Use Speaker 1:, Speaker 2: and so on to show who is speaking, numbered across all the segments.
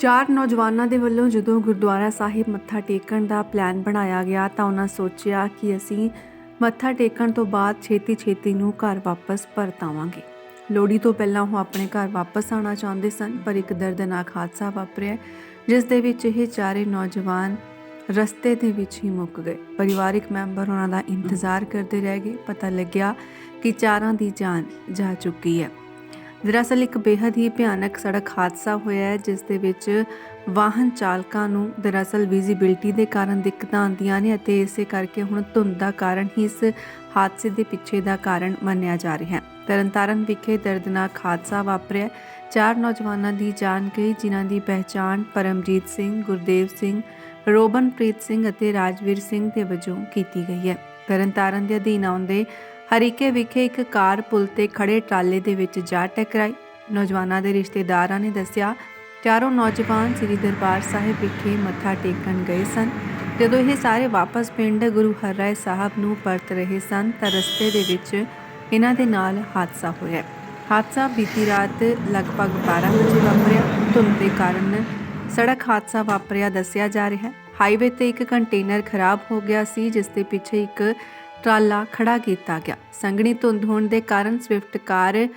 Speaker 1: ਚਾਰ ਨੌਜਵਾਨਾਂ ਦੇ ਵੱਲੋਂ ਜਦੋਂ ਗੁਰਦੁਆਰਾ ਸਾਹਿਬ ਮੱਥਾ ਟੇਕਣ ਦਾ ਪਲਾਨ ਬਣਾਇਆ ਗਿਆ ਤਾਂ ਉਹਨਾਂ ਸੋਚਿਆ ਕਿ ਅਸੀਂ ਮੱਥਾ ਟੇਕਣ ਤੋਂ ਬਾਅਦ ਛੇਤੀ-ਛੇਤੀ ਨੂੰ ਘਰ ਵਾਪਸ ਪਰਤਾਵਾਂਗੇ। ਲੋਹੜੀ ਤੋਂ ਪਹਿਲਾਂ ਉਹ ਆਪਣੇ ਘਰ ਵਾਪਸ ਆਉਣਾ ਚਾਹੁੰਦੇ ਸਨ, ਪਰ ਇੱਕ ਦਰਦਨਾਕ ਹਾਦਸਾ ਵਾਪਰਿਆ, ਜਿਸ ਦੇ ਵਿੱਚ ਇਹ ਚਾਰੇ ਨੌਜਵਾਨ ਰਸਤੇ ਦੇ ਵਿੱਚ ਹੀ ਮੁੱਕ ਗਏ। ਪਰਿਵਾਰਿਕ ਮੈਂਬਰ ਉਹਨਾਂ ਦਾ ਇੰਤਜ਼ਾਰ ਕਰਦੇ ਰਹਿ ਗਏ। ਪਤਾ ਲੱਗਿਆ ਕਿ ਚਾਰਾਂ ਦੀ ਜਾਨ ਜਾ ਚੁੱਕੀ ਹੈ। ਦਰਅਸਲ ਇੱਕ ਬੇहद ਹੀ ਭਿਆਨਕ ਸੜਕ ਹਾਦਸਾ ਹੋਇਆ ਹੈ, ਜਿਸ ਦੇ ਵਿੱਚ ਵਾਹਨ ਚਾਲਕਾਂ ਨੂੰ ਦਰਅਸਲ ਵਿਜ਼ਿਬਿਲਟੀ ਦੇ ਕਾਰਨ ਦਿੱਕਤਾਂ ਆਉਂਦੀਆਂ ਨੇ ਅਤੇ ਇਸੇ ਕਰਕੇ ਹੁਣ ਧੁੰਦ ਦਾ ਕਾਰਨ ਹੀ ਇਸ ਹਾਦਸੇ ਦੇ ਪਿੱਛੇ ਦਾ ਕਾਰਨ ਮੰਨਿਆ ਜਾ ਰਿਹਾ ਹੈ। ਤਰਨਤਾਰਨ ਵਿਖੇ ਦਰਦਨਾਕ ਹਾਦਸਾ ਵਾਪਰਿਆ ਚਾਰ ਨੌਜਵਾਨਾਂ ਦੀ ਜਾਨ ਗਈ, ਜਿਨ੍ਹਾਂ ਦੀ ਪਹਿਚਾਣ ਪਰਮਜੀਤ ਸਿੰਘ, ਗੁਰਦੇਵ ਸਿੰਘ, ਰੋਬਨਪ੍ਰੀਤ ਸਿੰਘ ਅਤੇ ਰਾਜਵੀਰ ਸਿੰਘ ਦੇ ਵਜੋਂ ਕੀਤੀ ਗਈ ਹੈ। ਤਰਨਤਾਰਨ ਦੇ ਅਧੀਨ ਆਉਂਦੇ ਹਰੀਕੇ ਵਿਖੇ ਇੱਕ ਕਾਰ ਪੁਲ ਤੇ ਖੜੇ ਟਰਾਲੇ ਦੇ ਵਿੱਚ ਜਾ ਟਕਰਾਈ। ਨੌਜਵਾਨਾਂ ਦੇ ਰਿਸ਼ਤੇਦਾਰਾਂ ਨੇ ਦੱਸਿਆ, ਚਾਰੋਂ ਨੌਜਵਾਨ ਸ੍ਰੀ ਦਰਬਾਰ ਸਾਹਿਬ ਵਿਖੇ ਮੱਥਾ ਟੇਕਣ ਗਏ ਸਨ। ਜਦੋਂ ਇਹ ਸਾਰੇ ਵਾਪਸ ਪਿੰਡ ਗੁਰੂ ਹਰਰਾਏ ਸਾਹਿਬ ਨੂੰ ਪਰਤ ਰਹੇ ਸਨ ਤਾਂ ਰਸਤੇ ਦੇ ਵਿੱਚ ਇਹਨਾਂ ਦੇ ਨਾਲ ਹਾਦਸਾ ਹੋਇਆ। ਹਾਦਸਾ ਬੀਤੀ ਰਾਤ ਲਗਭਗ 12 ਵਜੇ ਵਾਪਰਿਆ। ਧੁੰਦ ਦੇ ਕਾਰਨ ਸੜਕ ਹਾਦਸਾ ਵਾਪਰਿਆ ਦੱਸਿਆ ਜਾ ਰਿਹਾ। ਹੈ ਹਾਈਵੇ ਤੇ ਇੱਕ ਕੰਟੇਨਰ ਖਰਾਬ ਹੋ ਗਿਆ ਸੀ, ਜਿਸ ਦੇ ਪਿੱਛੇ ਇੱਕ ਟਰਾਲਾ ਖੜਾ ਕੀਤਾ ਗਿਆ। ਸੰਘਣੀ ਧੁੰਦ ਹੋਣ ਦੇ ਕਾਰਨ ਸਵਿਫਟ ਕਾਰ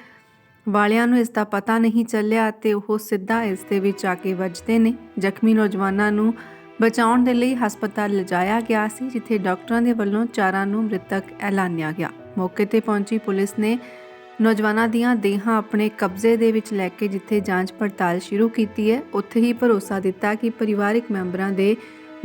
Speaker 1: ਵਾਲਿਆਂ ਨੂੰ ਇਸ ਦਾ ਪਤਾ ਨਹੀਂ ਚੱਲਿਆ ਅਤੇ ਉਹ ਸਿੱਧਾ ਇਸ ਦੇ ਵਿੱਚ ਆ ਕੇ ਵੱਜਦੇ ਨੇ। ਜ਼ਖਮੀ ਨੌਜਵਾਨਾਂ ਨੂੰ ਬਚਾਉਣ ਦੇ ਲਈ ਹਸਪਤਾਲ ਲਿਜਾਇਆ ਗਿਆ ਸੀ, ਜਿੱਥੇ ਡਾਕਟਰਾਂ ਦੇ ਵੱਲੋਂ ਚਾਰਾਂ ਨੂੰ ਮ੍ਰਿਤਕ ਐਲਾਨਿਆ ਗਿਆ। ਮੌਕੇ ਤੇ ਪਹੁੰਚੀ ਪੁਲਿਸ ਨੇ ਨੌਜਵਾਨਾਂ ਦੀਆਂ ਦੇਹਾਂ ਆਪਣੇ ਕਬਜ਼ੇ ਦੇ ਵਿੱਚ ਲੈ ਕੇ ਜਿੱਥੇ ਜਾਂਚ ਪੜਤਾਲ ਸ਼ੁਰੂ ਕੀਤੀ ਹੈ, ਉੱਥੇ ਹੀ ਭਰੋਸਾ ਦਿੱਤਾ ਕਿ ਪਰਿਵਾਰਕ ਮੈਂਬਰਾਂ ਦੇ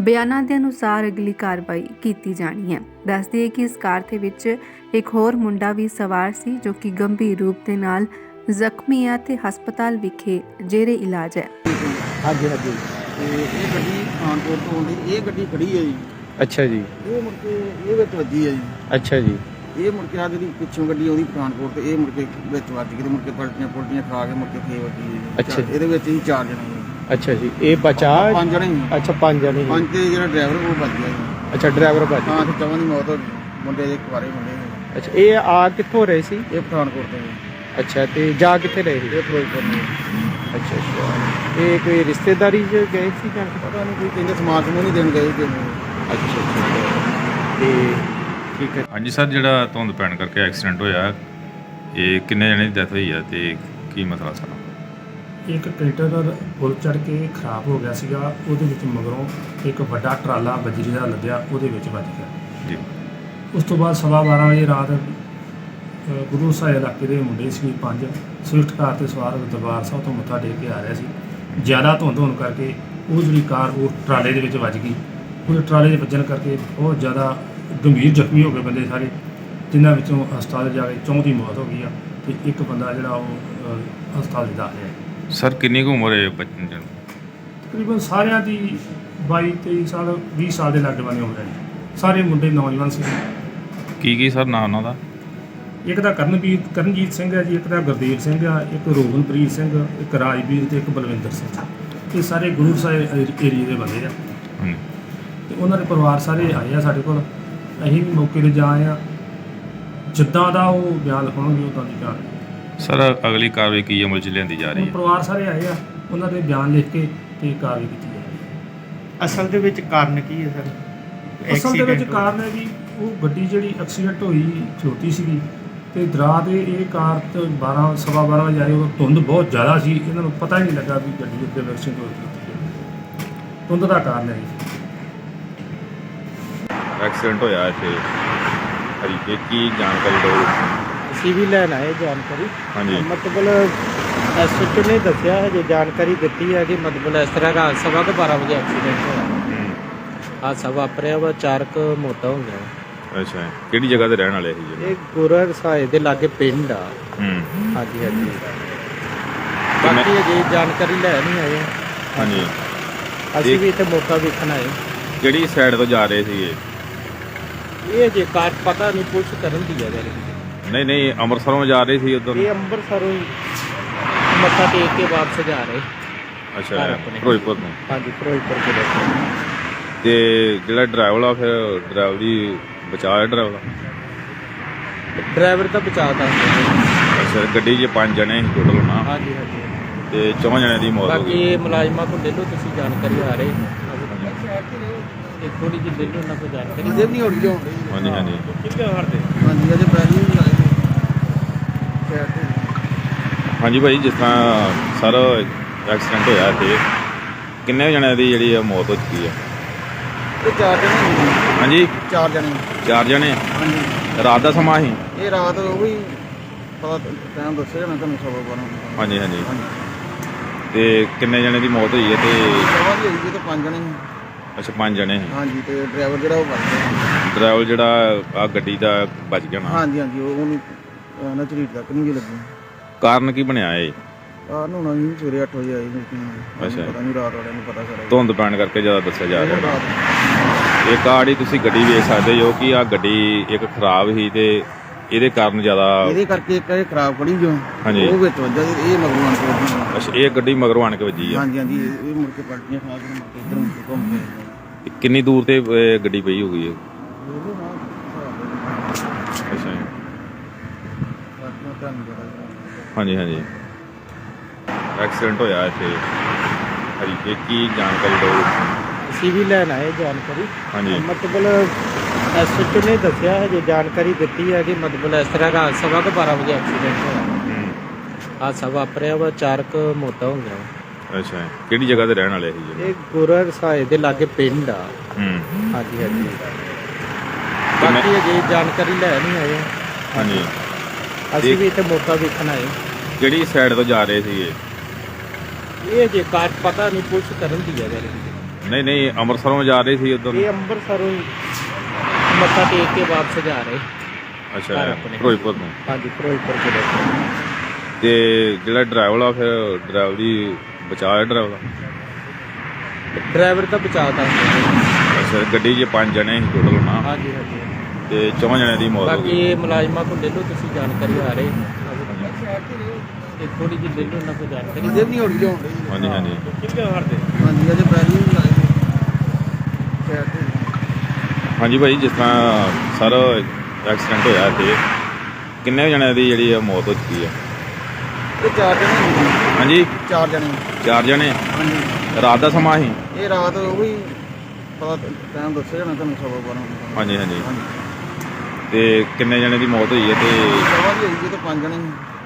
Speaker 1: ਬਿਆਨਾਂ ਦੇ ਅਨੁਸਾਰ ਅਗਲੀ ਕਾਰਵਾਈ ਕੀਤੀ ਜਾਣੀ ਹੈ। ਦੱਸਦੀ ਹੈ ਕਿ ਇਸ ਕਾਰ ਦੇ ਵਿੱਚ ਇੱਕ ਹੋਰ ਮੁੰਡਾ ਵੀ ਸਵਾਰ ਸੀ ਜੋ ਕਿ ਗੰਭੀਰ ਰੂਪ ਦੇ ਨਾਲ ਜ਼ਖਮੀ ਹੈ ਤੇ ਹਸਪਤਾਲ ਵਿਖੇ ਜੇਰੇ ਇਲਾਜ ਹੈ।
Speaker 2: ਹਾਂਜੀ ਹਾਂਜੀ।
Speaker 3: ਤੇ ਇਹ ਗੱਡੀ ਪਠਾਨਕੋਟ ਤੋਂ ਆਉਂਦੀ ਇਹ ਗੱਡੀ ਖੜੀ ਹੈ ਜੀ।
Speaker 2: ਅੱਛਾ ਜੀ।
Speaker 3: ਇਹ ਮੁੜ ਕੇ ਇਹ ਵਿੱਚ ਵੱਜੀ ਹੈ ਜੀ।
Speaker 2: ਅੱਛਾ ਜੀ।
Speaker 3: ਇਹ ਮੁੜ ਕੇ ਆ ਜਿਹੜੀ ਪਿੱਛੋਂ ਗੱਡੀ ਆਉਂਦੀ ਪਠਾਨਕੋਟ ਤੇ ਇਹ ਮੁੜ ਕੇ ਵਿੱਚ ਵੱਜ ਗਈ ਤੇ ਮੁੜ ਕੇ ਪਲਟੀਆਂ ਪੁਲਟੀਆਂ ਖਾ ਕੇ ਮੁੜ ਕੇ ਫੇਰ ਵੱਜੀ ਹੈ ਜੀ।
Speaker 2: ਅੱਛਾ ਜੀ।
Speaker 3: ਇਹਦੇ ਵਿੱਚ ਹੀ ਚਾਰ ਜਣੇ।
Speaker 2: ਅੱਛਾ ਜੀ ਇਹ ਬਚਾ
Speaker 3: ਪੰਜ ਜਣੇ ਸੀ।
Speaker 2: ਅੱਛਾ ਪੰਜ ਜਣੇ ਜੀ।
Speaker 3: ਪੰਜ ਤੇ ਜਿਹੜਾ ਡਰਾਈਵਰ ਉਹ ਵੱਜ ਗਿਆ ਜੀ।
Speaker 2: ਅੱਛਾ ਡਰਾਈਵਰ ਬਚ
Speaker 3: ਹਾਂ ਤੇ ਚੌਵਾਂ ਦੀ ਮੌਤ ਹੋ ਗਈ। ਮੁੰਡੇ ਦੇ ਕੁਆਰੇ ਮੁੰਡੇ ਸੀ।
Speaker 2: ਅੱਛਾ ਇਹ ਆ ਕਿੱਥੋਂ ਰਹੇ ਸੀ?
Speaker 3: ਇਹ ਪਠਾਨਕੋਟ ਤੋਂ ਜੀ।
Speaker 2: ਅੱਛਾ ਤੇ ਜਾ ਕਿੱਥੇ ਰਹੇ ਸੀ?
Speaker 3: ਇਹ ਫਿਰੋਜ਼ਪੁਰ ਤੋਂ
Speaker 2: ਅੱਛਾ ਅੱਛਾ। ਇਹ ਕੋਈ ਰਿਸ਼ਤੇਦਾਰੀ 'ਚ ਗਏ ਸੀ ਜਾਂ?
Speaker 3: ਪਤਾ ਨਹੀਂ ਕੋਈ ਕਹਿੰਦੇ ਸਮਾਨ ਸਮੂਹ ਨਹੀਂ ਦੇਣ ਗਏ ਕਿ
Speaker 2: ਅੱਛਾ ਅੱਛਾ ਤੇ ਠੀਕ ਹੈ।
Speaker 4: ਹਾਂਜੀ ਸਰ ਜਿਹੜਾ ਧੁੰਦ ਪੈਣ ਕਰਕੇ ਐਕਸੀਡੈਂਟ ਹੋਇਆ ਇਹ ਕਿੰਨੇ ਜਣੇ ਦੀ ਡੈਥ ਹੋਈ ਆ ਤੇ ਕੀ ਮਸਲਾ ਸਾਰਾ?
Speaker 5: ਇੱਕ ਕੰਟੇਨਰ ਪੁਲ ਚੜ ਕੇ ਖਰਾਬ ਹੋ ਗਿਆ ਸੀਗਾ ਉਹਦੇ ਵਿੱਚ ਮਗਰੋਂ ਇੱਕ ਵੱਡਾ ਟਰਾਲਾ ਬਜਰੀ ਦਾ ਲੱਦਿਆ ਉਹਦੇ ਵਿੱਚ ਵੱਜ ਗਿਆ।
Speaker 4: ਜੀ।
Speaker 5: ਉਸ ਤੋਂ ਬਾਅਦ ਸਵਾ 12 ਵਜੇ ਰਾਤ ਅ, ਗੁਰੂ ਸਾਹਿਬ ਇਲਾਕੇ ਦੇ ਮੁੰਡੇ ਸੀ ਪੰਜ ਸਵਿਫਟ ਕਾਰ ਤੇ ਸਵਾਰ ਦਰਬਾਰ ਸਾਹਿਬ ਤੋਂ ਮੱਥਾ ਟੇਕ ਕੇ ਆ ਰਹੇ ਸੀ। ਜ਼ਿਆਦਾ ਧੁੰਦ ਹੋਣ ਕਰਕੇ ਉਹ ਜਿਹੜੀ ਕਾਰ ਉਹ ਟਰਾਲੇ ਦੇ ਵਿੱਚ ਵੱਜ ਗਈ। ਉਹ ਟਰਾਲੇ ਦੇ ਵੱਜਣ ਕਰਕੇ ਬਹੁਤ ਜ਼ਿਆਦਾ ਗੰਭੀਰ ਜ਼ਖਮੀ ਹੋ ਗਏ ਬੰਦੇ ਸਾਰੇ ਜਿਨ੍ਹਾਂ ਵਿੱਚੋਂ ਹਸਪਤਾਲ ਜਾ ਕੇ ਚੌਂ ਦੀ ਮੌਤ ਹੋ ਗਈ ਆ ਤੇ ਇੱਕ ਬੰਦਾ ਜਿਹੜਾ ਉਹ ਅ, ਹਸਪਤਾਲ ਦੇ ਦਾਖਲ ਹੈ।
Speaker 4: ਸਰ ਕਿੰਨੀ ਕੁ ਉਮਰ ਹੈ ਬੱਚੇ ਦੀ?
Speaker 5: ਤਕਰੀਬਨ ਸਾਰਿਆਂ ਦੀ 22 23 ਸਾਲ 20 ਸਾਲ ਦੇ ਲਾਗੇ ਬੰਨੇ ਹੋ। ਰਹੇ ਸਾਰੇ ਮੁੰਡੇ ਨੌਜਵਾਨ ਸੀ।
Speaker 4: ਕੀ ਕੀ ਸਰ ਨਾਂ ਉਹਨਾਂ ਦਾ?
Speaker 5: ਇੱਕ ਦਾ ਕਰਨਵੀਰ ਕਰਨਜੀਤ ਸਿੰਘ ਹੈ ਜੀ ਇੱਕ ਦਾ ਗੁਰਦੇਵ ਸਿੰਘ ਆ ਇੱਕ ਰੋਹਨਪ੍ਰੀਤ ਸਿੰਘ ਇੱਕ ਰਾਜਵੀਰ ਤੇ ਇੱਕ ਬਲਵਿੰਦਰ ਸਿੰਘ। ਇਹ ਸਾਰੇ ਗੁਰੂ ਸਾਹਿਬ ਏਰੀਏ ਦੇ ਬੰਦੇ ਆ।
Speaker 4: ਹਾਂਜੀ।
Speaker 5: ਤੇ ਉਹਨਾਂ ਦੇ ਪਰਿਵਾਰ ਸਾਰੇ ਆਏ ਆ ਸਾਡੇ ਕੋਲ। ਅਸੀਂ ਵੀ ਮੌਕੇ ਤੇ ਜਾ ਆਏ ਆ। ਜਿੱਦਾਂ ਦਾ ਉਹ ਬਿਆਨ ਲਿਖਾਉਣਗੇ ਉਦਾਂ ਦੀ ਬਿਆਨ
Speaker 4: ਸਰ ਅਗਲੀ ਕਾਰਵਾਈ ਕੀ ਅਮਲ ਚ ਲਿਆਂਦੀ ਜਾ ਰਹੀ ਹੈ?
Speaker 5: ਪਰਿਵਾਰ ਸਾਰੇ ਆਏ ਆ ਉਹਨਾਂ ਦੇ ਬਿਆਨ ਲਿਖ ਕੇ ਤੇ ਕਾਰਵਾਈ ਕੀਤੀ ਜਾਵੇਗੀ
Speaker 2: ਅਸਲ ਦੇ ਵਿੱਚ ਕਾਰਨ ਕੀ ਹੈ ਸਰ?
Speaker 5: ਅਸਲ ਦੇ ਵਿੱਚ ਕਾਰਨ ਹੈ ਜੀ ਉਹ ਗੱਡੀ ਜਿਹੜੀ ਐਕਸੀਡੈਂਟ ਹੋਈ ਖਲੋਤੀ ਸੀਗੀ ਤੇ ਦਰਾ ਦੇ ਇਹ ਕਾਰ ਤੇ 12 ਸਵਾ 12 ਵਜੇ ਆਏ ਉਹ ਧੁੰਦ ਬਹੁਤ ਜ਼ਿਆਦਾ ਸੀ ਇਹਨਾਂ ਨੂੰ ਪਤਾ ਹੀ ਨਹੀਂ ਲੱਗਾ ਵੀ ਗੱਡੀ ਉੱਤੇ ਐਕਸੀਡੈਂਟ ਹੋ ਚੁੱਕੀ ਹੈ ਧੁੰਦ ਦਾ ਕਾਰਨ ਹੈ ਜੀ।
Speaker 4: ਐਕਸੀਡੈਂਟ ਹੋਇਆ ਇੱਥੇ। ਹਰੀਕੇ ਕੀ ਜਾਣਕਾਰੀ ਦਿਓ?
Speaker 2: ਅਸੀਂ ਵੀ ਲੈਣ ਆਏ ਜਾਣਕਾਰੀ।
Speaker 4: ਹਾਂਜੀ।
Speaker 2: ਮਤਲਬ ਐਸਐਚਓ ਨੇ ਦੱਸਿਆ ਹੈ ਜੇ ਜਾਣਕਾਰੀ ਦਿੱਤੀ ਹੈ ਕਿ ਮਤਲਬ ਇਸ ਤਰ੍ਹਾਂ ਦਾ ਸਵਾ ਕੁ 12 ਵਜੇ ਐਕਸੀਡੈਂਟ ਹੋਇਆ।
Speaker 4: ਹੂੰ,
Speaker 2: ਹਾਦਸਾ ਵਾਪਰਿਆ ਵਾ ਚਾਰਕ ਮੋਟਾ ਹੋ ਗਿਆ।
Speaker 4: ਅੱਛਾ ਕਿਹੜੀ ਜਗ੍ਹਾ ਤੇ ਰਹਿਣ ਵਾਲੇ ਸੀ ਜੀ?
Speaker 2: ਇਹ ਗੁਰਰ ਸਾਹਿਬ ਦੇ ਲਾਗੇ ਪਿੰਡ ਆ।
Speaker 4: ਹੂੰ।
Speaker 2: ਹਾਂਜੀ ਹਾਂਜੀ। ਬਾਕੀ ਅਜੇ ਜਾਣਕਾਰੀ ਲੈ ਨਹੀਂ ਆਏ।
Speaker 4: ਹਾਂਜੀ।
Speaker 2: ਅਸੀਂ ਵੀ ਇੱਥੇ ਮੌਕਾ ਵੇਖਣ ਆਏ।
Speaker 4: ਕਿਹੜੀ ਸਾਈਡ ਤੋਂ ਜਾ ਰਹੇ ਸੀਗੇ?
Speaker 2: ਇਹ ਜੇ ਕਾਰ ਪਤਾ ਨਹੀਂ ਪੁੱਛ ਕਰਨ ਦੀ ਹੈ ਗੱਲ।
Speaker 4: ਨਹੀਂ ਨਹੀਂ ਅੰਮ੍ਰਿਤਸਰੋਂ ਜਾ ਰਹੇ ਸੀ ਉਧਰ।
Speaker 2: ਇਹ ਅੰਮ੍ਰਿਤਸਰੋਂ ਹੀ ਮੱਥਾ ਟੇਕ ਕੇ ਵਾਪਸ ਜਾ ਰਹੇ।
Speaker 4: ਅੱਛਾ
Speaker 2: ਘਰ ਆਪਣੇ।
Speaker 4: ਫਿਰੋਜ਼ਪੁਰ ਤੋਂ।
Speaker 2: ਹਾਂਜੀ ਫਿਰੋਜ਼ਪੁਰ ਜ਼ਿਲ੍ਹੇ ਤੋਂ
Speaker 4: ਤੇ ਜਿਹੜਾ ਡਰਾਈਵਰ ਆ ਫਿਰ ਡਰਾਈਵਰ ਦੀ ਬਚਾਇਆ ਡਰਾਈਵਰ
Speaker 2: ਡਰਾਈਵਰ ਤਾਂ ਬਚਾ ਦਾਂਗੇ
Speaker 4: ਅੱਛਾ ਗੱਡੀ 'ਚ ਪੰਜ ਜਣੇ ਟੋਟਲ ਨਾ।
Speaker 2: ਹਾਂਜੀ ਹਾਂਜੀ।
Speaker 4: ਤੇ ਚੌਂ ਜਣਿਆਂ ਦੀ ਮੌਤ ਹੋ
Speaker 2: ਬਾਕੀ
Speaker 4: ਗਈ।
Speaker 2: ਇਹ ਮੁਲਾਜ਼ਮਾਂ ਕੋਲ ਲੈ ਲਓ ਤੁਸੀਂ ਜਾਣਕਾਰੀ ਆ ਰਹੀ। ਇਹ ਥੋੜੀ ਜਿਹੀ ਲੈ ਲਓ ਉਹਨਾਂ ਕੋਲ ਜਾਣਕਾਰੀ।
Speaker 3: ਨਹੀਂ ਹੋੜੀ ਹੋਣ
Speaker 4: ਹਾਂਜੀ ਹਾਂਜੀ।
Speaker 3: ਹਾਂਜੀ ਅਜੇ ਪਹਿਲੀ ਵੀ ਤੇ
Speaker 4: ਹਾਂਜੀ ਭਾਈ ਜਿਸ ਤਰ੍ਹਾਂ ਸਰ ਐਕਸੀਡੈਂਟ ਹੋਇਆ ਇੱਥੇ ਕਿੰਨੇ ਜਣਿਆਂ ਦੀ ਜਿਹੜੀ ਆ ਮੌਤ ਹੋ ਚੁੱਕੀ ਆ?
Speaker 3: ਇਹ ਚਾਰ ਜਣੇ ਨੇ।
Speaker 4: ਹਾਂਜੀ?
Speaker 3: ਚਾਰ ਜਣੇ।
Speaker 4: ਚਾਰ ਜਣੇ?
Speaker 3: ਹਾਂਜੀ।
Speaker 4: ਰਾਤ ਦਾ ਸਮਾਂ ਸੀ?
Speaker 3: ਇਹ ਰਾਤ ਉਹ ਵੀ ਪਤਾ ਟਾਈਮ ਦੱਸਿਆ ਮੈਂ ਤੁਹਾਨੂੰ ਸਵਾ ਬਾਰਾਂ।
Speaker 4: ਹਾਂਜੀ ਹਾਂਜੀ। ਤੇ ਕਿੰਨੇ ਜਣੇ ਦੀ ਮੌਤ ਹੋਈ ਹੈ ਤੇ
Speaker 3: ਸਵਾ ਦੀ ਹੋਈ ਜੀ ਤੇ ਪੰਜ ਜਣੇ ਸੀ।
Speaker 4: ਅੱਛਾ ਪੰਜ ਜਣੇ
Speaker 3: ਹਾਂਜੀ ਤੇ ਡਰਾਈਵਰ ਜਿਹੜਾ ਉਹ ਬਚ ਗਿਆ।
Speaker 4: ਡਰਾਈਵਰ ਜਿਹੜਾ ਆ ਗੱਡੀ ਦਾ ਬਚ ਗਿਆ ਨਾ?
Speaker 3: ਹਾਂਜੀ ਹਾਂਜੀ ਉਹ ਉਹਨੂੰ ਅਹ, ਨਾ ਝਰੀਟ ਤੱਕ ਨਹੀਂ ਜੀ ਲੱਗੀ।
Speaker 4: ਕਾਰਨ ਕੀ ਬਣਿਆ ਇਹ?
Speaker 3: ਆ ਨੂੰ ਨਾ ਜੀ ਸਵੇਰੇ 8 ਵਜੇ ਆਈ ਲੇਕਿਨ
Speaker 4: ਅੱਛਾ।
Speaker 3: ਪਤਾ ਨਹੀਂ ਰਾਤ ਵਾਲਿਆਂ ਨੂੰ ਪਤਾ ਸਾਰਾ
Speaker 4: ਧੁੰਦ ਪੈਣ ਕਰਕੇ ਜ਼ਿਆਦਾ ਦੱਸਿਆ ਜਾ ਰਿਹਾ। ਇਹ ਹੀ ਤੁਸੀਂ ਗੱਡੀ ਵੇਖ ਸਕਦੇ ਹੋ ਕਿ ਆ ਗੱਡੀ ਇੱਕ ਖਰਾਬ ਸੀ ਤੇ ਇਹਦੇ ਕਾਰਨ ਜ਼ਿਆਦਾ
Speaker 3: ਇਹਦੇ ਕਰਕੇ ਇੱਕ ਇਹ ਖਰਾਬ ਪੜੀ ਜੋ।
Speaker 4: ਹਾਂਜੀ।
Speaker 3: ਉਹ ਵਿੱਚ ਵੱਜਾ ਜੀ, ਇਹ ਮਗਰੋਂ ਆਣ ਕੇ ਵੱਜੀ
Speaker 4: ਅੱਛਾ ਇਹ ਗੱਡੀ ਮਗਰੋਂ ਆਣ ਕੇ ਵੱਜੀ ਆ।
Speaker 3: ਹਾਂਜੀ ਹਾਂਜੀ ਇਹ ਇਹ ਮੁੜ ਕੇ ਪਲਟੀਆਂ ਖਾ ਕੇ ਮੁੜ ਕੇ ਇੱਧਰ ਕੇ ਘੁੰਮ ਕੇ
Speaker 4: ਕਿੰਨੀ ਦੂਰ ਤੇ ਗੱਡੀ ਪਈ?
Speaker 3: ਉਹਦੇ ਨਾਲ
Speaker 4: ਅੱਛਾ ਜੀ। ਹਾਂਜੀ ਹਾਂਜੀ। ਐਕਸੀਡੈਂਟ ਹੋਇਆ ਇੱਥੇ। ਹਰੀ ਇਹ ਕੀ ਜਾਣਕਾਰੀ ਦਿਓ
Speaker 2: ਵੀ ਲੈਣ ਆਏ ਜਾਣਕਾਰੀ।
Speaker 4: ਹਾਂਜੀ।
Speaker 2: ਮਤਲਬ ਐਸਐਚਓ ਨੇ ਦੱਸਿਆ ਹੈ ਜੇ ਜਾਣਕਾਰੀ ਦਿੱਤੀ ਹੈ ਕਿ ਮਤਲਬ ਇਸ ਤਰ੍ਹਾਂ ਰਾਤ ਸਵਾ ਕੁ 12 ਵਜੇ ਐਕਸੀਡੈਂਟ ਹੋਇਆ।
Speaker 4: ਹੂੰ,
Speaker 2: ਹਾਦਸਾ ਵਾਪਰਿਆ ਵਾ ਚਾਰਕ ਮੋਟਾ ਹੋ ਗਿਆ
Speaker 4: ਅੱਛਾ। ਕਿਹੜੀ ਜਗ੍ਹਾ ਤੇ ਰਹਿਣ ਵਾਲੇ ਸੀ ਜੀ?
Speaker 2: ਇਹ ਗੁਰਰ ਸਾਏ ਦੇ ਲਾਗੇ ਪਿੰਡ ਆ।
Speaker 4: ਹੂੰ।
Speaker 2: ਹਾਂਜੀ ਹਾਂਜੀ। ਬਾਕੀ ਅਜੇ ਜਾਣਕਾਰੀ ਲੈ ਨਹੀਂ ਆਏ
Speaker 4: ਹਾਂਜੀ।
Speaker 2: ਅਸੀਂ ਵੀ ਇੱਥੇ ਮੌਕਾ ਵੇਖਣ ਆਏ।
Speaker 4: ਕਿਹੜੀ ਸਾਈਡ ਤੋਂ ਜਾ ਰਹੇ ਸੀ ਇਹ
Speaker 2: ਇਹ ਜੇ ਕਾਰ ਪਤਾ ਨਹੀਂ ਪੁਲਿਸ ਕਰਨ ਦੀ ਹੈ ਗੱਲ
Speaker 4: ਨਹੀਂ ਨਹੀਂ ਅੰਮ੍ਰਿਤਸਰੋਂ ਜਾ ਰਹੇ ਸੀ ਉਧਰ।
Speaker 2: ਇਹ ਅੰਮ੍ਰਿਤਸਰੋਂ ਹੀ ਮੱਥਾ ਟੇਕ ਕੇ ਵਾਪਸ ਜਾ ਰਹੇ।
Speaker 4: ਅੱਛਾ
Speaker 2: ਘਰ ਆਪਣੇ।
Speaker 4: ਫਿਰੋਜ਼ਪੁਰ ਤੋਂ
Speaker 2: ਹਾਂਜੀ ਫਿਰੋਜ਼ਪੁਰ ਜ਼ਿਲ੍ਹੇ ਤੋਂ।
Speaker 4: ਤੇ ਜਿਹੜਾ ਡਰਾਈਵਰ ਆ ਫਿਰ ਡਰਾਈਵਰ ਦੀ ਬਚਾਅ ਹੈ ਡਰਾਈਵਰ ਦਾ?
Speaker 2: ਡਰਾਈਵਰ ਦਾ ਬਚਾਅ ਦਾ
Speaker 4: ਅੱਛਾ ਗੱਡੀ 'ਚ ਪੰਜ ਜਣੇ ਸੀ ਟੋਟਲ ਨਾ
Speaker 2: ਹਾਂਜੀ ਹਾਂਜੀ।
Speaker 4: ਤੇ ਚੌਂ ਜਣਿਆਂ ਦੀ ਮੌਤ ਹੋ
Speaker 2: ਬਾਕੀ
Speaker 4: ਗਈ।
Speaker 2: ਇਹ ਮੁਲਾਜ਼ਮਾਂ ਕੋਲ ਲੈ ਲਓ ਤੁਸੀਂ ਜਾਣਕਾਰੀ ਆ ਰਹੀ। ਇਹ ਥੋੜੀ ਜਿਹੀ ਲੈ ਲਓ ਉਹਨਾਂ ਕੋਲ ਜਾਣਕਾਰੀ।
Speaker 3: ਇਹਦੇ ਨਹੀਂ ਹੋੜੀ ਹੋਣ
Speaker 4: ਹਾਂਜੀ ਹਾਂਜੀ।
Speaker 3: ਹਾਂਜੀ ਅਜੇ ਪਹਿਲੀ ਵੀ ਲਾਏ। ਸਾਈਡ ਤੇ
Speaker 4: ਹਾਂਜੀ ਭਾਈ ਜਿਸ ਤਰ੍ਹਾਂ ਸਰ ਐਕਸੀਡੈਂਟ ਹੋਇਆ ਇੱਥੇ ਕਿੰਨੇ ਜਣਿਆਂ ਦੀ ਜਿਹੜੀ ਆ ਮੌਤ ਹੋ ਚੁੱਕੀ ਆ?
Speaker 3: ਇਹ ਚਾਰ ਜਣੇ ਨੇ।
Speaker 4: ਹਾਂਜੀ।
Speaker 3: ਚਾਰ ਜਣੇ।
Speaker 4: ਚਾਰ ਜਣੇ?
Speaker 3: ਹਾਂਜੀ।
Speaker 4: ਰਾਤ ਦਾ ਸਮਾਂ ਸੀ?
Speaker 3: ਇਹ ਰਾਤ ਉਹ ਵੀ ਪਤਾ ਟਾਈਮ ਦੱਸਿਆ ਮੈਂ ਤੁਹਾਨੂੰ ਸਵਾ ਬਾਰਾਂ।
Speaker 4: ਹਾਂਜੀ। ਹਾਂਜੀ। ਤੇ ਕਿੰਨੇ ਜਣੇ ਦੀ ਮੌਤ ਹੋਈ ਹੈ ਤੇ
Speaker 3: ਸਵਾ ਦੀ ਹੋਈ ਜੀ ਤੇ ਪੰਜ ਜਣੇ ਸੀ।